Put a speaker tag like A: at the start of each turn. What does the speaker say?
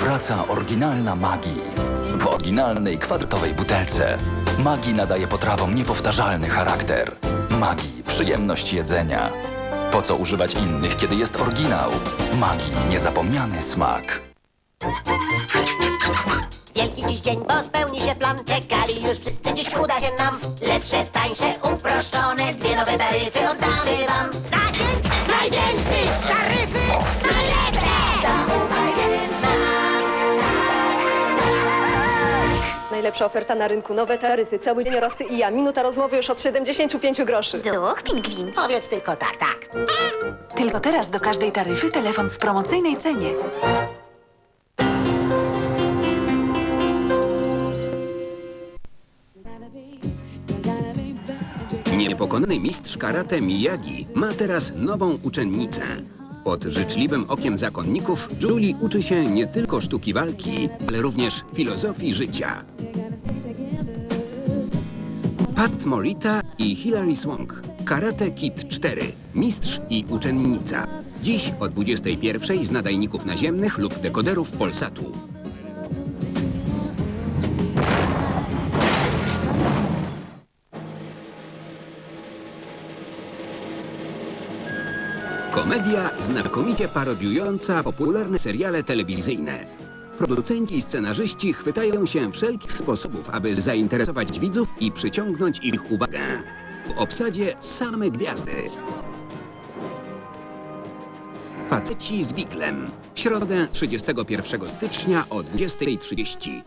A: wraca oryginalna magii. W oryginalnej kwadratowej butelce. Magii nadaje potrawom niepowtarzalny charakter. Magii przyjemność jedzenia. Po co używać innych, kiedy jest oryginał? Magii niezapomniany smak.
B: Wielki dziś dzień, bo spełni się plan Czekali już wszyscy, dziś uda się nam Lepsze, tańsze, uproszczone Dwie nowe taryfy oddamy
C: Najlepsza oferta na rynku, nowe taryfy, cały dzień rosty i ja. Minuta rozmowy już od 75 groszy.
B: Zuch, pingwin Powiedz tylko tak, tak
D: Tylko teraz do każdej taryfy telefon w promocyjnej cenie.
E: Niepokonany mistrz karate Miyagi ma teraz nową uczennicę. Pod życzliwym okiem zakonników Julie uczy się nie tylko sztuki walki, ale również filozofii życia. Pat Morita i Hilary Swank. Karate Kid 4. Mistrz i uczennica. Dziś o 21 z nadajników naziemnych lub dekoderów Polsatu. Komedia znakomicie parodiująca popularne seriale telewizyjne. Producenci i scenarzyści chwytają się wszelkich sposobów, aby zainteresować widzów i przyciągnąć ich uwagę. W obsadzie same gwiazdy. Faceci z Wiklem. W środę 31 stycznia o 20.30.